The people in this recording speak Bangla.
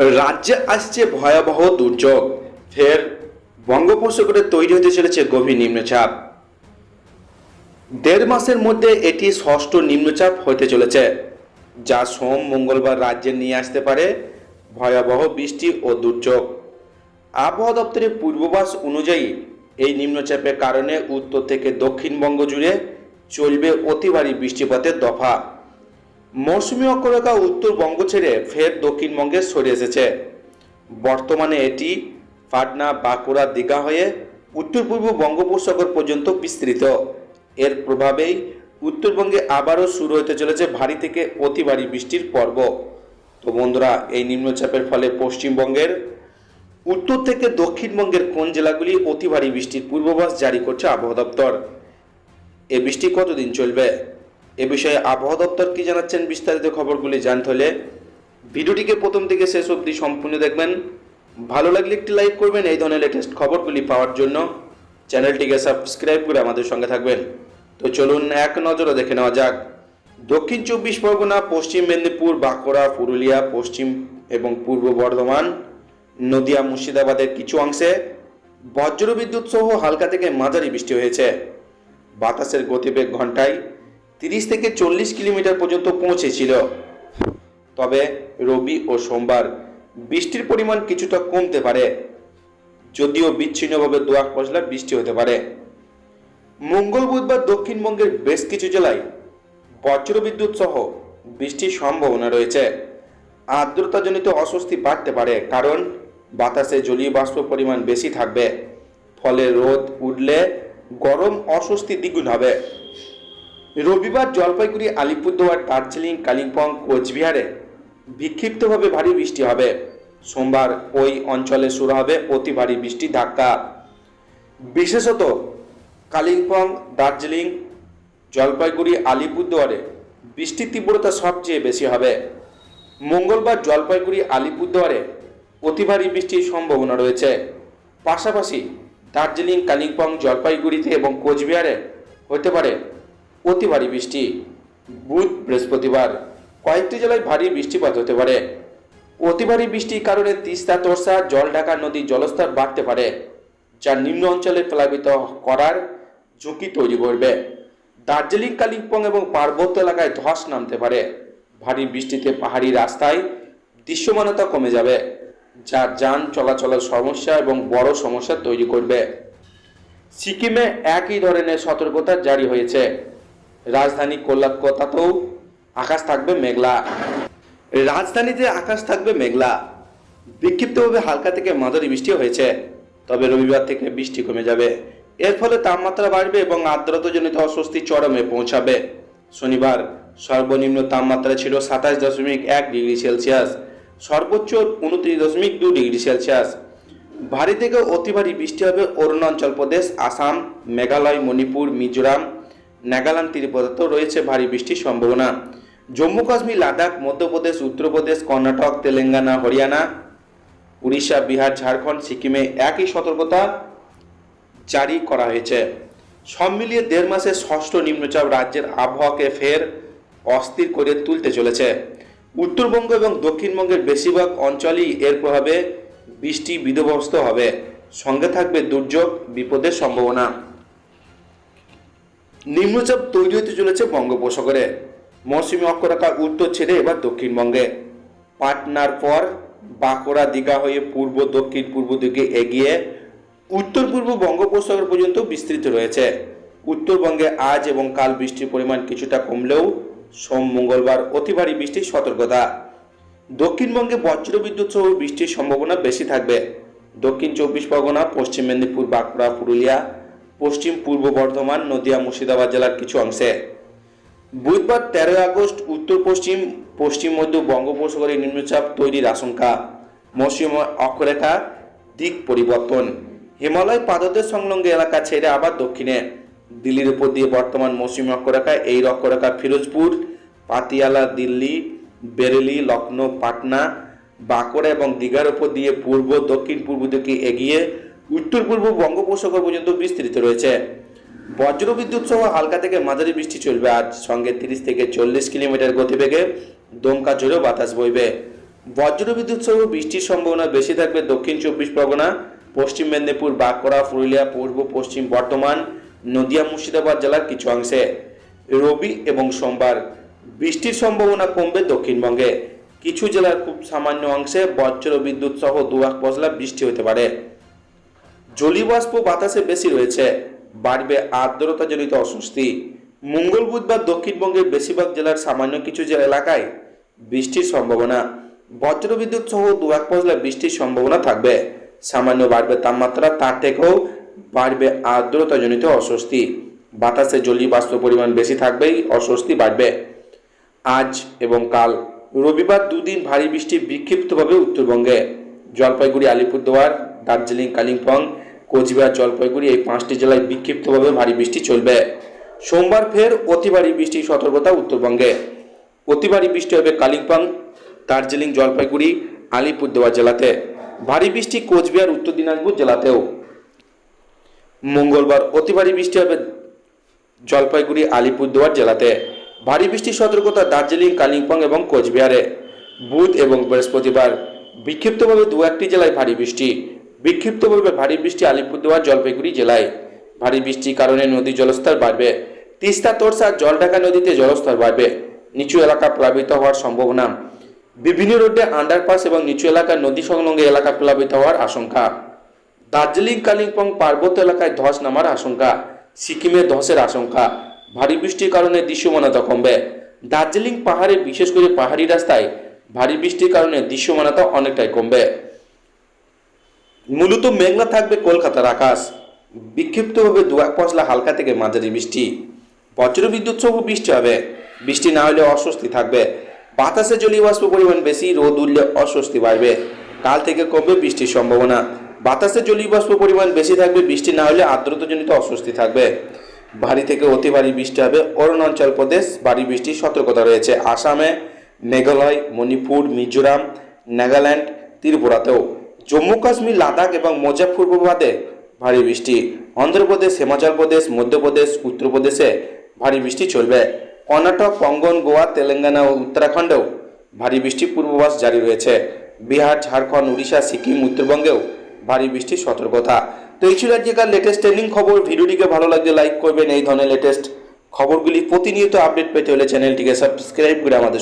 রাজ্যে আসছে ভয়াবহ দুর্যোগ। ফের বঙ্গোপসাগরে তৈরি হতে চলেছে গভীর নিম্নচাপ। দেড় মাসের মধ্যে এটি ষষ্ঠ নিম্নচাপ হতে চলেছে, যা সোম মঙ্গলবার রাজ্যে নিয়ে আসতে পারে ভয়াবহ বৃষ্টি ও দুর্যোগ। আবহাওয়া দপ্তরের পূর্বাভাস অনুযায়ী, এই নিম্নচাপের কারণে উত্তর থেকে দক্ষিণবঙ্গ জুড়ে চলবে অতি ভারী বৃষ্টিপাতের দফা। মৌসুমী অক্ষরেখা উত্তরবঙ্গ ছেড়ে ফের দক্ষিণবঙ্গে সরে এসেছে। বর্তমানে এটি পাটনা, বাঁকুড়া দীঘা হয়ে উত্তর পূর্ব বঙ্গোপসাগর পর্যন্ত বিস্তৃত। এর প্রভাবেই উত্তরবঙ্গে আবারও শুরু হতে চলেছে ভারী থেকে অতি ভারী বৃষ্টির পর্ব। তো বন্ধুরা, এই নিম্নচাপের ফলে পশ্চিমবঙ্গের উত্তর থেকে দক্ষিণবঙ্গের কোন জেলাগুলি অতি ভারী বৃষ্টির পূর্বাভাস জারি করছে আবহাওয়া দপ্তর? এ বৃষ্টি কতদিন চলবে? এ বিষয়ে আবহাওয়া দপ্তর কি জানাচ্ছেন বিস্তারিত খবরগুলি জানতে হলে ভিডিওটিকে প্রথম থেকে শেষ অবধি সম্পূর্ণ দেখবেন। ভালো লাগলে একটি লাইক করবেন, এই ধরনের লেটেস্ট খবরগুলি পাওয়ার জন্য চ্যানেলটিকে সাবস্ক্রাইব করে আমাদের সঙ্গে থাকবেন। তো চলুন এক নজরে দেখে নেওয়া যাক। দক্ষিণ চব্বিশ পরগনা, পশ্চিম মেদিনীপুর, বাঁকুড়া, পুরুলিয়া, পশ্চিম এবং পূর্ব বর্ধমান, নদিয়া, মুর্শিদাবাদের কিছু অংশে বজ্রবিদ্যুৎ সহ হালকা থেকে মাঝারি বৃষ্টি হয়েছে। বাতাসের গতিবেগ ঘন্টায় তিরিশ থেকে চল্লিশ কিলোমিটার পর্যন্ত পৌঁছেছিল। তবে রবি ও সোমবার বৃষ্টির পরিমাণ কিছুটা কমতে পারে। যদিও বিচ্ছিন্নভাবে দোয়াক পশলা বৃষ্টি হতে পারে। মঙ্গল বুধবার দক্ষিণবঙ্গের বেশ কিছু জেলায় বজ্রবিদ্যুৎ সহ বৃষ্টির সম্ভাবনা রয়েছে। আর্দ্রতাজনিত অস্বস্তি বাড়তে পারে, কারণ বাতাসে জলীয় বাষ্প পরিমাণ বেশি থাকবে। ফলে রোদ উঠলে গরম অস্বস্তি দ্বিগুণ হবে। রবিবার জলপাইগুড়ি, আলিপুরদুয়ার, দার্জিলিং, কালিম্পং, কোচবিহারে বিক্ষিপ্তভাবে ভারী বৃষ্টি হবে। সোমবার ওই অঞ্চলে শুরু হবে অতি ভারী বৃষ্টি ধাক্কা। বিশেষত কালিম্পং, দার্জিলিং, জলপাইগুড়ি, আলিপুরদুয়ারে বৃষ্টির তীব্রতা সবচেয়ে বেশি হবে। মঙ্গলবার জলপাইগুড়ি, আলিপুরদুয়ারে অতি ভারী বৃষ্টির সম্ভাবনা রয়েছে। পাশাপাশি দার্জিলিং, কালিম্পং, জলপাইগুড়িতে এবং কোচবিহারে হতে পারে অতি ভারী বৃষ্টি। বুধ বৃহস্পতিবার, কয়েকটি জেলায় ভারী বৃষ্টিপাত হতে পারে। অতি ভারী বৃষ্টির কারণে তিস্তা, তোরসা জল ঢাকা নদীর জলস্তর বাড়তে পারে, যা নিম্ন অঞ্চলে প্লাবিত করার ঝুঁকি তৈরি করবে। দার্জিলিং, কালিম্পং এবং পার্বত্য এলাকায় ধস নামতে পারে। ভারী বৃষ্টিতে পাহাড়ি রাস্তায় দৃশ্যমানতা কমে যাবে, যা যান চলাচলের সমস্যা এবং বড় সমস্যা তৈরি করবে। সিকিমে একই ধরনের সতর্কতা জারি হয়েছে। রাজধানী কলকাতাতেও আকাশ থাকবে মেঘলা। রাজধানীতে আকাশ থাকবে মেঘলা। বিক্ষিপ্তভাবে হালকা থেকে মাঝারি বৃষ্টি হয়েছে, তবে রবিবার থেকে বৃষ্টি কমে যাবে। এর ফলে তাপমাত্রা বাড়বে এবং আর্দ্রতাজনিত অস্বস্তি চরমে পৌঁছাবে। শনিবার সর্বনিম্ন তাপমাত্রা ছিল সাতাশ দশমিক এক ডিগ্রি সেলসিয়াস, সর্বোচ্চ উনত্রিশ দশমিক দু ডিগ্রি সেলসিয়াস। ভারী থেকে অতি ভারী বৃষ্টি হবে অরুণাচল প্রদেশ, আসাম, মেঘালয়, মণিপুর, মিজোরাম নাগাল্যান্ড ত্রিপুরাতেও রয়েছে ভারী বৃষ্টির সম্ভাবনা। জম্মু কাশ্মীর, লাদাখ, মধ্যপ্রদেশ, উত্তরপ্রদেশ, কর্ণাটক, তেলেঙ্গানা, হরিয়ানা, উড়িষ্যা, বিহার, ঝাড়খণ্ড, সিকিমে একই সতর্কতা জারি করা হয়েছে। সব মিলিয়ে দেড় মাসের ষষ্ঠ নিম্নচাপ রাজ্যের আবহাওয়াকে ফের অস্থির করে তুলতে চলেছে। উত্তরবঙ্গ এবং দক্ষিণবঙ্গের বেশিরভাগ অঞ্চলই এর প্রভাবে বৃষ্টি বিধ্বস্ত হবে। সঙ্গে থাকবে দুর্যোগ, বিপদের সম্ভাবনা। নিম্নচাপ তৈরি হতে চলেছে বঙ্গোপসাগরে। মৌসুমী অক্ষরেখা উত্তর ছেড়ে এবার দক্ষিণবঙ্গে। পাটনার পর বাঁকুড়া দীঘা হয়ে পূর্ব, দক্ষিণ, পূর্ব দিকে এগিয়ে উত্তর পূর্ব বঙ্গোপসাগর পর্যন্ত বিস্তৃত রয়েছে। উত্তরবঙ্গে আজ এবং কাল বৃষ্টির পরিমাণ কিছুটা কমলেও সোম, মঙ্গলবার অতি ভারী বৃষ্টির সতর্কতা। দক্ষিণবঙ্গে বজ্রবিদ্যুৎ সহ বৃষ্টির সম্ভাবনা বেশি থাকবে। দক্ষিণ চব্বিশ পরগনা, পশ্চিম মেদিনীপুর, বাঁকুড়া, পুরুলিয়া পশ্চিম পূর্ব বর্ধমান, নদিয়া, মুর্শিদাবাদ জেলার কিছু অংশে। বুধবার তেরোই আগস্ট উত্তর পশ্চিম পশ্চিম মধ্য বঙ্গোপসাগরে নিম্নচাপ তৈরির আশঙ্কা। মৌসুম অক্ষরেখা দিক পরিবর্তন। হিমালয় পাদদেশ সংলগ্ন এলাকা ছেড়ে আবার দক্ষিণে। দিল্লির উপর দিয়ে বর্তমান মৌসুমী অক্ষরেখা, এই অক্ষরেখা ফিরোজপুর, পাতিয়ালা, দিল্লি, বেরেলি লখনৌ পাটনা, বাঁকুড়া এবং দীঘার উপর দিয়ে পূর্ব দক্ষিণ পূর্ব দিকে এগিয়ে উত্তর পূর্ব বঙ্গোপসাগর পর্যন্ত বিস্তৃত রয়েছে। বজ্রবিদ্যুৎ সহ হালকা থেকে মাঝারি বৃষ্টি চলবে। আজ সঙ্গে তিরিশ থেকে চল্লিশ কিলোমিটার গতিবেগে দমকা ঝোড়ো বাতাস বইবে। বজ্রবিদ্যুৎ সহ বৃষ্টির সম্ভাবনা বেশি থাকবে দক্ষিণ চব্বিশ পরগনা, পশ্চিম মেদিনীপুর, বাঁকুড়া, পুরুলিয়া, পূর্ব পশ্চিম বর্ধমান, নদিয়া, মুর্শিদাবাদ জেলার কিছু অংশে। রবি এবং সোমবার বৃষ্টির সম্ভাবনা কমবে দক্ষিণবঙ্গে। কিছু জেলার খুব সামান্য অংশে বজ্র বিদ্যুৎ সহ দুয়াক পশলা বৃষ্টি হতে পারে। জলীয়বাষ্প বাতাসে বেশি রয়েছে। বাড়বে আর্দ্রতাজনিত অস্বস্তি। মঙ্গল, বুধবার দক্ষিণবঙ্গের বেশিরভাগ জেলার সামান্য কিছু জেলা এলাকায় বৃষ্টির সম্ভাবনা। বজ্রবিদ্যুৎ সহ দু এক পশলা বৃষ্টির সম্ভাবনা থাকবে। সামান্য বাড়বে তাপমাত্রা তার থেকেও বাড়বে আর্দ্রতাজনিত অস্বস্তি। বাতাসে জলীয় বাষ্প পরিমাণ বেশি থাকবেই, অস্বস্তি বাড়বে। আজ এবং কাল, রবিবার দুদিন ভারী বৃষ্টি বিক্ষিপ্তভাবে উত্তরবঙ্গে। জলপাইগুড়ি, আলিপুরদুয়ার, দার্জিলিং, কালিম্পং কোচবিহার জলপাইগুড়ি এই পাঁচটি জেলায় বিক্ষিপ্তভাবে ভারী বৃষ্টি চলবে। সোমবার ফের অতি ভারী বৃষ্টির সতর্কতা উত্তরবঙ্গে। অতি ভারী বৃষ্টি হবে কালিম্পং, দার্জিলিং, জলপাইগুড়ি, আলিপুরদুয়ার জেলাতে। ভারী বৃষ্টি কোচবিহার, উত্তর দিনাজপুর জেলাতেও। মঙ্গলবার অতি ভারী বৃষ্টি হবে জলপাইগুড়ি, আলিপুরদুয়ার জেলাতে। ভারী বৃষ্টির সতর্কতা দার্জিলিং, কালিম্পং এবং কোচবিহারে। বুধ এবং বৃহস্পতিবার বিক্ষিপ্তভাবে দু একটি জেলায় ভারী বৃষ্টি। বিক্ষিপ্তভাবে ভারী বৃষ্টি আলিপুরদুয়ার, জলপাইগুড়ি জেলায়। ভারী বৃষ্টির কারণে নদীর জলস্তর বাড়বে। তিস্তা, তোরসা, জলঢাকা নদীতে জলস্তর বাড়বে। নিচু এলাকা প্লাবিত হওয়ার সম্ভাবনা। বিভিন্ন রোডে আন্ডারপাস এবং নিচু এলাকার নদী সংলগ্ন এলাকা প্লাবিত হওয়ার আশঙ্কা। দার্জিলিং, কালিম্পং পার্বত্য এলাকায় ধস নামার আশঙ্কা। সিকিমে ধসের আশঙ্কা। ভারী বৃষ্টির কারণে দৃশ্যমানতা কমবে। দার্জিলিং পাহাড়ে বিশেষ করে পাহাড়ি রাস্তায় ভারী বৃষ্টির কারণে দৃশ্যমানতা অনেকটাই কমবে। মূলত মেঘলা থাকবে কলকাতার আকাশ। বিক্ষিপ্তভাবে দু এক পশলা হালকা থেকে মাঝারি বৃষ্টি। বজ্রবিদ্যুৎ সহ বৃষ্টি হবে। বৃষ্টি না হলে অস্বস্তি থাকবে। বাতাসে জলীয় বাষ্প পরিমাণ বেশি, রোদ উঠলে অস্বস্তি বাড়বে। কাল থেকে কমবে বৃষ্টির সম্ভাবনা। বাতাসে জলীয় বাষ্প পরিমাণ বেশি থাকবে, বৃষ্টি না হলে আর্দ্রতাজনিত অস্বস্তি থাকবে। ভারী থেকে অতি ভারী বৃষ্টি হবে। অরুণাচল প্রদেশ, ভারী বৃষ্টির সতর্কতা রয়েছে। আসামে মেঘালয়, মণিপুর, মিজোরাম, নাগাল্যান্ড, ত্রিপুরাতেও। জম্মু কাশ্মীর, লাদাখ এবং মুজাফরপুরবাদে ভারী বৃষ্টি। অন্ধ্রপ্রদেশ হিমাচল প্রদেশ মধ্যপ্রদেশ উত্তরপ্রদেশে ভারী বৃষ্টি চলবে। কর্ণাটক কঙ্গন গোয়া, তেলেঙ্গানা ও উত্তরাখণ্ডেও ভারী বৃষ্টি পূর্বাভাস জারি রয়েছে। বিহার, ঝাড়খণ্ড, উড়িষ্যা, সিকিম, উত্তরবঙ্গেও ভারী বৃষ্টির সতর্কতা। তো এই ছিল আজকেকার লেটেস্ট ট্রেন্ডিং খবর। ভিডিওটিকে ভালো লাগলে লাইক করবেন। এই ধরনের লেটেস্ট খবরগুলি প্রতিনিয়ত আপডেট পেতে হলে চ্যানেলটিকে সাবস্ক্রাইব করে আমাদের